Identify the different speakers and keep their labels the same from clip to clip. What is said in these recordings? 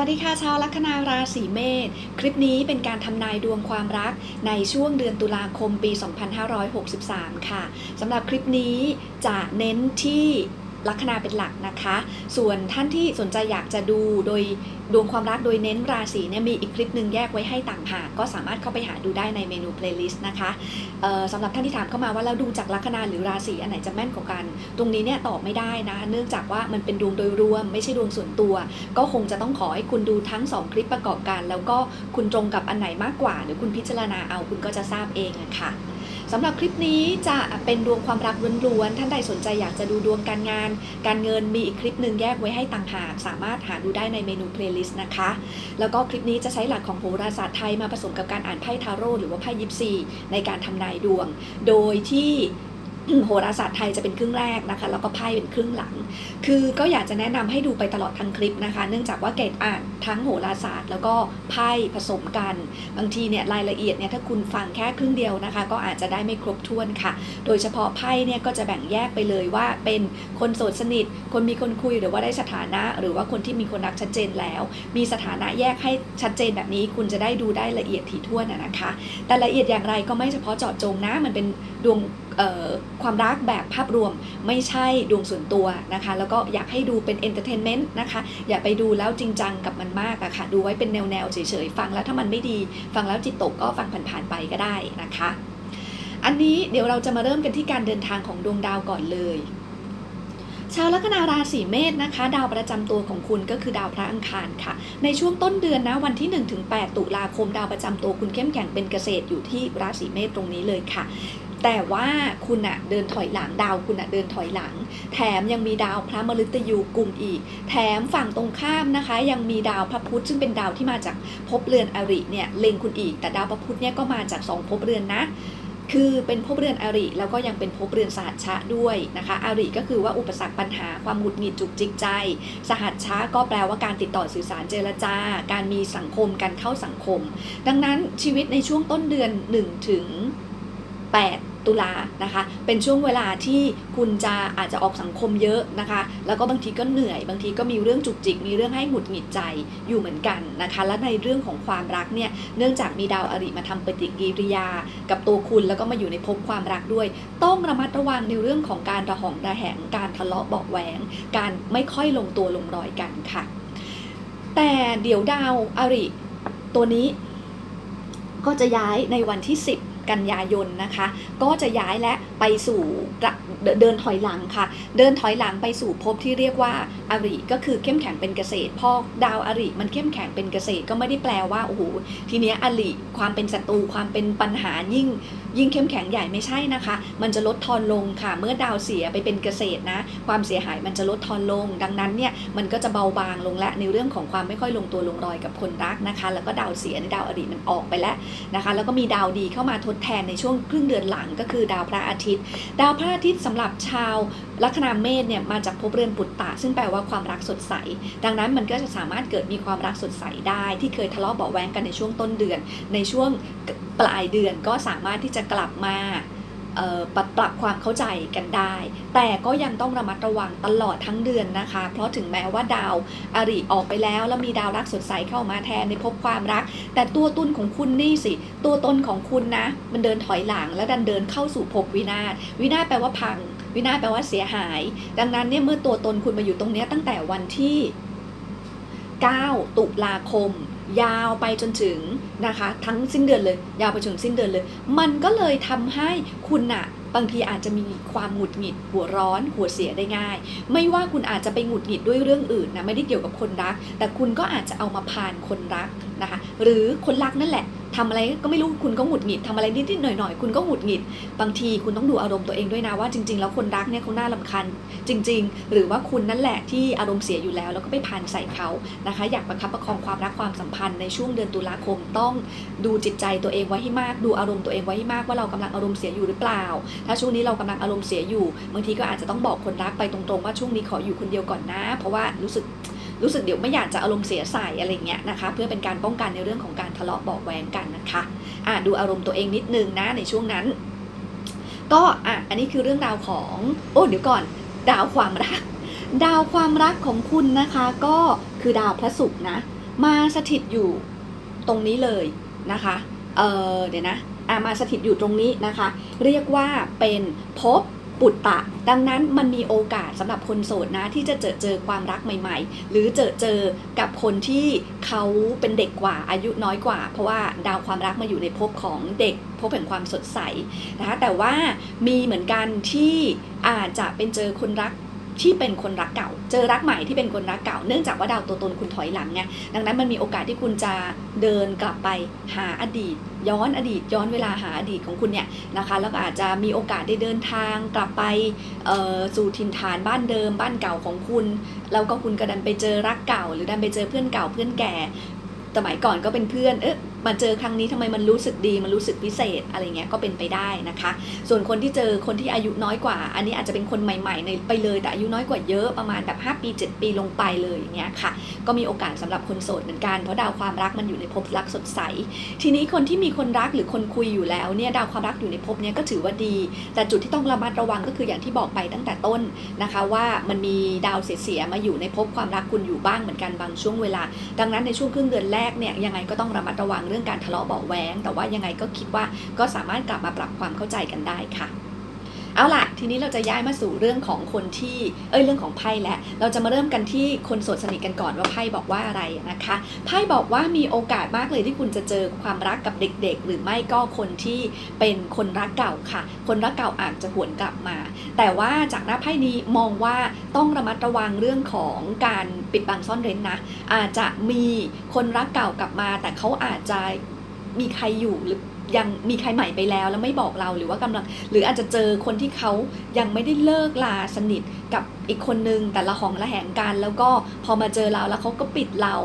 Speaker 1: วัสดีค่ะชาวลัคนาราศีเมษ คลิปนี้เป็นการทำนายดวงความรักในช่วงเดือนตุลาคมปี 2563 ค่ะ สำหรับคลิปนี้จะเน้นที่ ลัคนาเป็นหลักนะคะ ส่วนท่านที่สนใจอยากจะดูโดยดวงความรักโดยเน้นราศีเนี่ยมีอีกคลิปหนึ่งแยกไว้ให้ต่างหากก็สามารถเข้าไปหาดูได้ในเมนูเพลย์ลิสต์นะคะเอ่อสำหรับท่านที่ถามเข้ามาว่าเราดูจากลัคนาหรือราศีอันไหนจะแม่นกว่ากัน ตรงนี้เนี่ยตอบไม่ได้นะ เนื่องจากว่ามันเป็นดวงโดยรวม ไม่ใช่ดวงส่วนตัว ก็คงจะต้องขอให้คุณดูทั้ง 2 คลิปประกอบกัน แล้วก็คุณตรงกับอันไหนมากกว่า หรือคุณพิจารณาเอาคุณก็จะทราบเองอะค่ะ สำหรับคลิปนี้จะเป็นดวงความรักล้วนๆ ท่านใดสนใจอยากจะดูดวงการงาน การเงินมีอีกคลิปหนึ่งแยกไว้ให้ต่างหาก สามารถหาดูได้ในเมนูเพลย์ลิสต์นะคะ แล้วก็คลิปนี้จะใช้หลักของโหราศาสตร์ไทยมาผสมกับการอ่านไพ่ทาโร่หรือว่าไพ่ยิปซีในการทำนายดวง โดยที่ โหราศาสตร์ไทยจะเป็นครึ่งแรกนะคะ แล้วก็ไพ่เป็นครึ่งหลัง คือก็อยากจะแนะนำให้ดูไปตลอดทั้งคลิปนะคะ เนื่องจากว่าเกรดอ่านทั้งโหราศาสตร์ แล้วก็ไพ่ผสมกัน บางทีเนี่ยรายละเอียดเนี่ยถ้าคุณฟังแค่ครึ่งเดียวนะคะ ก็อาจจะได้ไม่ครบถ้วนค่ะ โดยเฉพาะไพ่เนี่ยก็จะแบ่งแยกไปเลยว่าเป็นคนโสดสนิท คนมีคนคุยหรือว่าได้สถานะ หรือว่าคนที่มีคนรักชัดเจนแล้ว มีสถานะแยกให้ชัดเจนแบบนี้ คุณจะได้ดูได้ละเอียดถี่ถ้วนนะคะ แต่ละเอียดอย่างไรก็ไม่เฉพาะเจาะจงนะมันเป็นดวง ความรักแบบภาพรวมไม่ใช่ดวงส่วนตัวนะคะ แล้วก็อยากให้ดูเป็นเอนเตอร์เทนเมนต์นะคะ อย่าไปดูแล้วจริงจังกับมันมากอะค่ะ ดูไว้เป็นแนวๆเฉยๆ ฟังแล้วถ้ามันไม่ดี ฟังแล้วจิตตกก็ฟังผ่านๆไปก็ได้นะคะ อันนี้เดี๋ยวเราจะมาเริ่มกันที่การเดินทางของดวงดาวก่อนเลยชาวลัคนาราศีเมษนะคะ ดาวประจำตัวของคุณก็คือดาวพระอังคารค่ะ ในช่วงต้นเดือนนะวันที่1ถึง8ตุลาคมดาวประจำตัวคุณเข้มแข็งเป็นเกษตรอยู่ที่ราศีเมษตรงนี้เลยค่ะ แต่ว่าคุณอะเดินถอยหลังดาวคุณอะเดินถอยหลัง แถมยังมีดาวพระมฤตยูกลุ่มอีก แถมฝั่งตรงข้ามนะคะ ยังมีดาวพระพุธซึ่งเป็นดาวที่มาจากภพเรือนอริเนี่ยเล็งคุณอีก แต่ดาวพระพุธเนี่ยก็มาจากสองภพเรือนนะคือเป็นภพเรือนอริแล้วก็ยังเป็นภพเรือนสหัชชะด้วยนะคะอริก็คือว่าอุปสรรคปัญหาความหงุดหงิดจุกจิกใจ สหัชชะก็แปลว่าการติดต่อสื่อสารเจรจา การมีสังคมการเข้าสังคม ดังนั้นชีวิตในช่วงต้นเดือน1ถึง 8 ตุลานะคะ เป็นช่วงเวลาที่คุณจะอาจจะออกสังคมเยอะนะคะ แล้วก็บางทีก็เหนื่อย บางทีก็มีเรื่องจุกจิก มีเรื่องให้หงุดหงิดใจอยู่เหมือนกันนะคะ และในเรื่องของความรักเนี่ย เนื่องจากมีดาวอริมาทำปฏิกิริยา กับตัวคุณแล้วก็มาอยู่ในภพความรักด้วย ต้องระมัดระวังในเรื่องของการระหองระแหง การทะเลาะเบาแหวง การไม่ค่อยลงตัวลงรอยกันค่ะ แต่เดี๋ยวดาวอริตัวนี้ก็จะย้ายในวันที่ 10 กันยายนนะคะ ก็จะย้ายและไปสู่กระเดเดินถอยหลังค่ะ เดินถอยหลังไปสู่ภพที่เรียกว่าอริก็คือเข้มแข็งเป็นเกษตรพอดาวอริมันเข้มแข็งเป็นเกษตรก็ไม่ได้แปลว่าโอ้โหทีเนี้ยอริความเป็นศัตรูความเป็นปัญหายิ่ง ยิ่งเข้มแข็งใหญ่ไม่ใช่นะคะ มันจะลดทอนลงค่ะ เมื่อดาวเสียไปเป็นเกษตรนะ ความเสียหายมันจะลดทอนลง ดังนั้นเนี่ยมันก็จะเบาบางลงและในเรื่องของความไม่ค่อยลงตัวลงรอยกับคนรักนะคะ แล้วก็ดาวเสียในดาวอริมันออกไปแล้วนะคะ แล้วก็มีดาวดีเข้ามาทดแทนในช่วงครึ่งเดือนหลังก็คือดาวพระอาทิตย์ ดาวพระอาทิตย์สำหรับชาวลัคนาเมษเนี่ยมาจากภพเรือนปุตตะ ซึ่งแปลว่าความรักสดใส ดังนั้นมันก็จะสามารถเกิดมีความรักสดใสได้ ที่เคยทะเลาะเบาแวงกันในช่วงต้นเดือน ในช่วงปลายเดือนก็สามารถที่จะกลับมาปรับปรับความเข้าใจกันได้ แต่ก็ยังต้องระมัดระวังตลอดทั้งเดือนนะคะ เพราะถึงแม้ว่าดาวอาริออกไปแล้ว แล้วมีดาวรักสดใสเข้ามาแทนในภพความรัก แต่ตัวตุนของคุณนี่สิ ตัวตนของคุณนะ มันเดินถอยหลังแล้วดันเดินเข้าสู่ภพวินาศวินาศแปลว่าพัง วินาศแปลว่าเสียหาย ดังนั้นเนี่ยเมื่อตัวตนคุณมาอยู่ตรงนี้ตั้งแต่วันที่ 9 ตุลาคม ยาวไปจนถึงนะคะ ทั้งสิ้นเดือนเลย ยาวไปจนสิ้นเดือนเลย มันก็เลยทำให้คุณอะบางทีอาจจะมีความหงุดหงิดหัวร้อน หัวเสียได้ง่าย ไม่ว่าคุณอาจจะไปหงุดหงิดด้วยเรื่องอื่นนะไม่ได้เกี่ยวกับคนรัก แต่คุณก็อาจจะเอามาพานคนรักนะคะ หรือคนรักนั่นแหละ ทำอะไรก็ไม่รู้คุณก็หงุดหงิดทำอะไรนิดๆหน่อยๆ คุณก็หงุดหงิด บางทีคุณต้องดูอารมณ์ตัวเองด้วยนะว่าจริงๆ แล้วคนรักเนี่ยเขาน่าลำคาญจริง ๆ หรือว่าคุณนั่นแหละที่อารมณ์เสียอยู่แล้ว แล้วก็ไปพานใส่เขานะคะ อยากประคับประคองความรักความสัมพันธ์ในช่วงเดือนตุลาคมต้องดูจิตใจตัวเองไว้ให้มาก ดูอารมณ์ตัวเองไว้ให้มากว่าเรากำลังอารมณ์เสียอยู่หรือเปล่า ถ้าช่วงนี้เรากำลังอารมณ์เสียอยู่บางทีก็อาจจะต้องบอกคนรักไปตรงๆ ว่าช่วงนี้ขออยู่คนเดียวก่อนนะ เพราะว่ารู้สึก รู้สึกเดี๋ยวไม่อยากจะอารมณ์เสียใส่อะไรเงี้ยนะคะ เพื่อเป็นการป้องกันในเรื่องของการทะเลาะเบาะแวงกันนะคะอะดูอารมณ์ตัวเองนิดนึงนะในช่วงนั้น ก็อะอันนี้คือเรื่องราวของโอ้เดี๋ยวก่อน ดาวความรัก ดาวความรักของคุณนะคะ ก็คือดาวพระศุกร์นะ มาสถิตอยู่ตรงนี้เลยนะคะเออเดี๋ยวนะอะมาสถิตอยู่ตรงนี้นะคะ เรียกว่าเป็นภพ ปุตตะ ดังนั้นมันมีโอกาสสำหรับคนโสดนะที่จะเจอเจอความรักใหม่ ๆ หรือเจอเจอกับคนที่เขาเป็นเด็กกว่าอายุน้อยกว่า เพราะว่าดาวความรักมาอยู่ในภพของเด็กภพแห่งความสดใสนะคะแต่ว่ามีเหมือนกันที่อาจจะเป็นเจอคนรัก ที่เป็นคนรักเก่า เจอรักใหม่ที่เป็นคนรักเก่า เนื่องจากว่าดาวตัวตนคุณถอยหลังไงดังนั้นมันมีโอกาสที่คุณจะเดินกลับไปหาอดีต ย้อนอดีต ย้อนเวลาหาอดีตของคุณเนี่ยนะคะแล้วก็อาจจะมีโอกาสได้เดินทางกลับไปสู่ถิ่นฐานบ้านเดิม บ้านเก่าของคุณ แล้วก็คุณก็ดันไปเจอรักเก่า หรือดันไปเจอเพื่อนเก่าเพื่อนแก่ สมัยก่อนก็เป็นเพื่อน เอ๊ะมาเจอครั้งนี้ทำไมมันรู้สึกดี มันรู้สึกพิเศษอะไรเงี้ยก็เป็นไปได้นะคะ ส่วนคนที่เจอคนที่อายุน้อยกว่า อันนี้อาจจะเป็นคนใหม่ๆในไปเลยแต่อายุน้อยกว่าเยอะประมาณแบบ 5 ปี 7 ปีลงไปเลยอย่างเงี้ยค่ะ ก็มีโอกาสสำหรับคนโสดเหมือนกันเพราะดาวความรักมันอยู่ในภพรักสดใส ทีนี้คนที่มีคนรักหรือคนคุยอยู่แล้วเนี่ยดาวความรักอยู่ในภพเนี้ยก็ถือว่าดี แต่จุดที่ต้องระมัดระวังก็คืออย่างที่บอกไปตั้งแต่ต้นนะคะ ว่ามันมีดาวเสียๆมาอยู่ในภพความรักคุณอยู่บ้างเหมือนกันบางช่วงเวลา ดังนั้นในช่วงครึ่งเดือนแรกเนี่ยยังไงก็ต้องระมัดระวังเรื่องการทะเลาะเบาแวงแต่ว่ายังไงก็คิดว่าก็สามารถกลับมาปรับความเข้าใจกันได้ค่ะ เอาล่ะ ทีนี้เราจะย้ายมาสู่เรื่องของคนที่เอ้ยเรื่องของไพ่แล้วเราจะมาเริ่มกันที่คนโสดสนิทกันก่อนว่าไพ่บอกว่าอะไรนะคะไพ่บอกว่ามีโอกาสมากเลยที่คุณจะเจอความรักกับเด็ก ๆ หรือไม่ก็คนที่เป็นคนรักเก่าค่ะ คนรักเก่าอาจจะหวนกลับมา แต่ว่าจากหน้าไพ่นี้มองว่าต้องระมัดระวังเรื่องของการปิดบังซ่อนเร้นนะ อาจจะมีคนรักเก่ากลับมา แต่เขาอาจจะมีใครอยู่หรือ ยังมีใครใหม่ไปแล้วแล้วไม่บอกเราหรือว่ากำลัง หรืออาจจะเจอคนที่เขายังไม่ได้เลิกลาสนิทกับอีกคนนึงแต่ละหองละแหงกัน แล้วก็พอมาเจอเราแล้วเขาก็ปิดเรา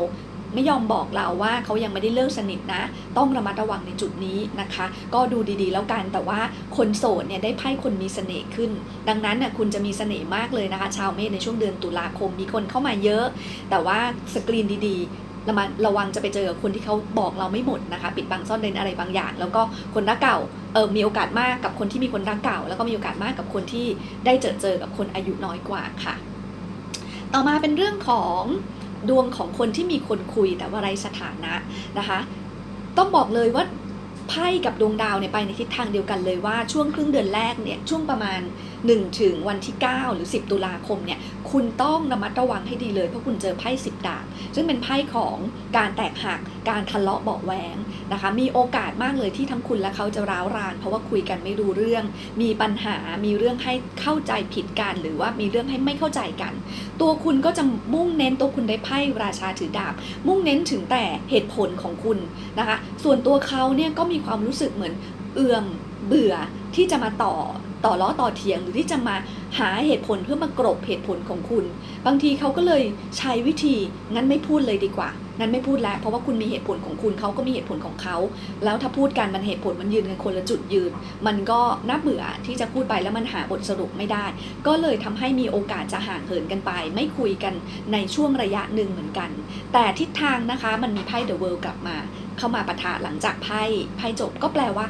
Speaker 1: ไม่ยอมบอกเราว่าเขายังไม่ได้เลิกสนิทนะ ต้องระมัดระวังในจุดนี้นะคะ ก็ดูดีๆ แล้วกันแต่ว่าคนโสดเนี่ยได้ไพ่คนมีเสน่ห์ขึ้น ดังนั้นน่ะคุณจะมีเสน่ห์มากเลยนะคะ ชาวเมษในช่วงเดือนตุลาคมมีคนเข้ามาเยอะ แต่ว่าสกรีนดีๆ ระมัดระวังจะไปเจอกับคนที่เขาบอกเราไม่หมดนะคะ ปิดบังซ่อนเร้นอะไรบางอย่าง แล้วก็คนรักเก่าเออมีโอกาสมากกับคนที่มีคนรักเก่า แล้วก็มีโอกาสมากกับคนที่ได้เจอเจอกับคนอายุน้อยกว่าค่ะ ต่อมาเป็นเรื่องของดวงของคนที่มีคนคุยแต่ว่าไร้สถานะนะคะ ต้องบอกเลยว่าไพ่กับดวงดาวเนี่ยไปในทิศทางเดียวกันเลยว่าช่วงครึ่งเดือนแรกเนี่ยช่วงประมาณ 1 ถึงวันที่ 9 หรือ 10 ตุลาคมเนี่ยคุณต้องระมัดระวังให้ดีเลยเพราะคุณเจอไพ่สิบดาบซึ่งเป็นไพ่ของการแตกหักการทะเลาะเบาะแวงนะคะ มีโอกาสมากเลยที่ทั้งคุณและเขาจะร้าวราน เพราะว่าคุยกันไม่รู้เรื่อง มีปัญหามีเรื่องให้เข้าใจผิดกันหรือว่ามีเรื่องให้ไม่เข้าใจกัน ตัวคุณก็จะมุ่งเน้นตัวคุณได้ไพ่ราชาถือดาบ มุ่งเน้นถึงแต่เหตุผลของคุณนะคะ ส่วนตัวเขาเนี่ยก็มีความรู้สึกเหมือนเอื่อมเบื่อที่จะมาต่อ ต่อล้อต่อเถียงหรือที่จะมาหาเหตุผลเพื่อมากรบเหตุผลของคุณ บางทีเขาก็เลยใช้วิธีงั้นไม่พูดเลยดีกว่า งั้นไม่พูดแล้ว เพราะว่าคุณมีเหตุผลของคุณเขาก็มีเหตุผลของเขาแล้วถ้าพูดกันมันเหตุผลมันยืนกันคนละจุดยืน มันก็น่าเบื่อที่จะพูดไปแล้วมันหาบทสรุปไม่ได้ ก็เลยทำให้มีโอกาสจะห่างเหินกันไป ไม่คุยกันในช่วงระยะหนึ่งเหมือนกัน แต่ทิศทางนะคะมันมีไพ่เดอะเวิลด์กลับมา เข้ามาปะทะหลังจากไพ่ไพ่จบก็แปลว่า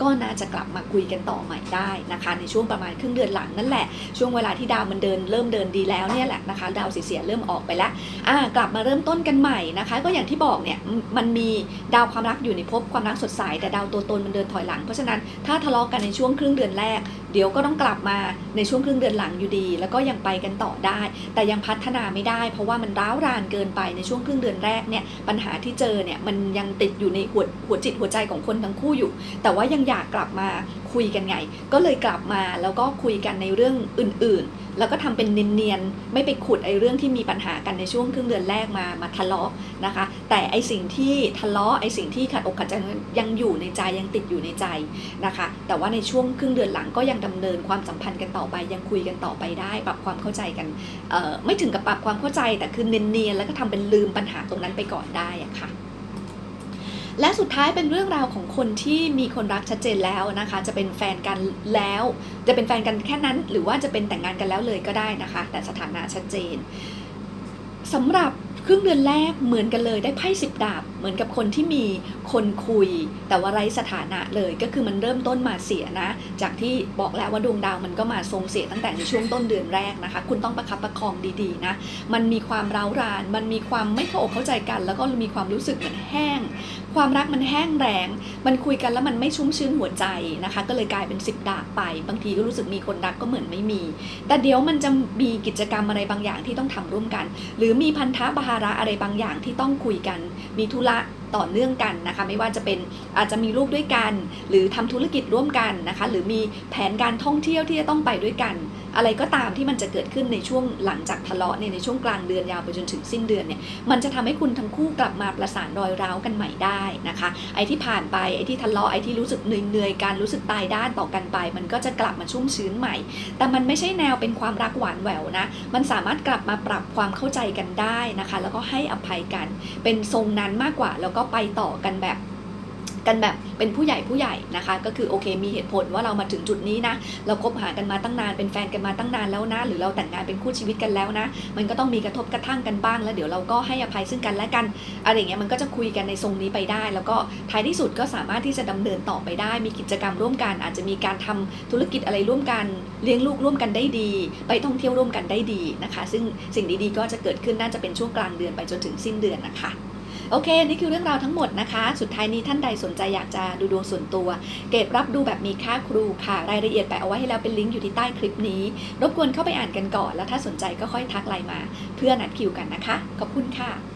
Speaker 1: ก็น่าจะกลับมาคุยกันต่อใหม่ได้นะคะ ในช่วงประมาณครึ่งเดือนหลังนั่นแหละ ช่วงเวลาที่ดาวมันเดินเริ่มเดินดีแล้วเนี่ยแหละนะคะ ดาวเสียเริ่มออกไปแล้วอ่ากลับมาเริ่มต้นกันใหม่นะคะ ก็อย่างที่บอกเนี่ยมมันมีดาวความรักอยู่ในภพความรักสดใสแต่ดาวตัวตนมันเดินถอยหลัง เพราะฉะนั้นถ้าทะเลาะกันในช่วงครึ่งเดือนแรก เดี๋ยวก็ต้องกลับมาในช่วงครึ่งเดือนหลังอยู่ดี แล้วก็ยังไปกันต่อได้ แต่ยังพัฒนาไม่ได้ เพราะว่ามันร้าวรานเกินไปในช่วงครึ่งเดือนแรกเนี่ยปัญหาที่เจอเนี่ยมันยังติดอยู่ในหัวหัวจิตหัวใจของคนทั้งคู่อยู่ แต่ว่ายังอยากกลับมา คุยกันไง ก็เลยกลับมาแล้วก็คุยกันในเรื่องอื่นๆ แล้วก็ทำเป็นเนียนๆ ไม่ไปขุดไอ้เรื่องที่มีปัญหากันในช่วงครึ่งเดือนแรกมามาทะเลาะนะคะ แต่ไอ้สิ่งที่ทะเลาะไอ้สิ่งที่ขัดอกขัดใจยังอยู่ในใจยังติดอยู่ในใจนะคะ แต่ว่าในช่วงครึ่งเดือนหลังก็ยังดำเนินความสัมพันธ์กันต่อไป ยังคุยกันต่อไปได้ ปรับความเข้าใจกันไม่ถึงกับปรับความเข้าใจแต่คือเนียนๆแล้วก็ทำเป็นลืมปัญหาตรงนั้นไปก่อนได้อะค่ะ และสุดท้ายเป็นเรื่องราวของคนที่มีคนรักชัดเจนแล้วนะคะ จะเป็นแฟนกันแล้ว จะเป็นแฟนกันแค่นั้น หรือว่าจะเป็นแต่งงานกันแล้วเลยก็ได้นะคะ แต่สถานะชัดเจนสำหรับ ครึ่งเดือนแรกเหมือนกันเลยได้ไพ่สิบดาบ เหมือนกับคนที่มีคนคุย แต่ว่าไร้สถานะเลยก็คือมันเริ่มต้นมาเสียนะ จากที่บอกแล้วว่าดวงดาวมันก็มาทรงเสียตั้งแต่ในช่วงต้นเดือนแรกนะคะ คุณต้องประคับประคองดีๆนะมันมีความร้าวราน มันมีความไม่เข้าอกเข้าใจกัน แล้วก็มีความรู้สึกเหมือนแห้ง ความรักมันแห้งแรง มันคุยกันแล้วมันไม่ชุ่มชื้นหัวใจนะคะ ก็เลยกลายเป็นสิบดาบไป บางทีก็รู้สึกมีคนรักก็เหมือนไม่มี แต่เดี๋ยวมันจะมีกิจกรรมอะไรบางอย่างที่ต้องทำร่วมกัน หรือมีพันธะบาระอะไรบางอย่างที่ต้องคุยกัน มีธุระ ต่อเนื่องกันนะคะ ไม่ว่าจะเป็นอาจจะมีลูกด้วยกัน หรือทำธุรกิจร่วมกันนะคะ หรือมีแผนการท่องเที่ยวที่จะต้องไปด้วยกัน อะไรก็ตามที่มันจะเกิดขึ้นในช่วงหลังจากทะเลาะเนี่ยในช่วงกลางเดือนยาวไปจนถึงสิ้นเดือนเนี่ยมันจะทำให้คุณทั้งคู่กลับมาประสานรอยร้าวกันใหม่ได้นะคะ ไอ้ที่ผ่านไปไอ้ที่ทะเลาะไอ้ที่รู้สึกเหนื่อยๆการรู้สึกตายด้านต่อกันไป มันก็จะกลับมาชุ่มชื้นใหม่ แต่มันไม่ใช่แนวเป็นความรักหวานแหววนะมันสามารถกลับมาปรับความเข้าใจกันได้นะคะ แล้วก็ให้อภัยกันเป็นทรงนั้นมากกว่าแล้วก็็ไปต่อกันแบบกันแบบเป็นผู้ใหญ่ผู้ใหญ่นะคะ ก็คือโอเคมีเหตุผลว่าเรามาถึงจุดนี้นะ เราคบหากันมาตั้งนานเป็นแฟนกันมาตั้งนานแล้วนะ หรือเราแต่งงานเป็นคู่ชีวิตกันแล้วนะ มันก็ต้องมีกระทบกระทั่งกันบ้าง แล้วเดี๋ยวเราก็ให้อภัยซึ่งกันและกันอะไรเงี้ยมันก็จะคุยกันในทรงนี้ไปได้ แล้วก็ท้ายที่สุดก็สามารถที่จะดำเนินต่อไปได้ มีกิจกรรมร่วมกัน อาจจะมีการทำธุรกิจอะไรร่วมกันเลี้ยงลูกร่วมกันได้ดี ไปท่องเที่ยวร่วมกันได้ดีนะคะ ซึ่งสิ่งดีๆ ก็จะเกิดขึ้นน่าจะเป็นช่วงกลางเดือนไปจนถึงสิ้นเดือนนะคะ โอเค นี่คือเรื่องราวทั้งหมดนะคะ สุดท้ายนี้ท่านใดสนใจอยากจะดูดวงส่วนตัว เกรดรับดูแบบมีค่าครูค่ะ รายละเอียดแปะเอาไว้ให้แล้วเป็นลิงก์อยู่ที่ใต้คลิปนี้ รบกวนเข้าไปอ่านกันก่อน แล้วถ้าสนใจก็ค่อยทักไลน์มา เพื่อนัดคิวกันนะคะ ขอบคุณค่ะ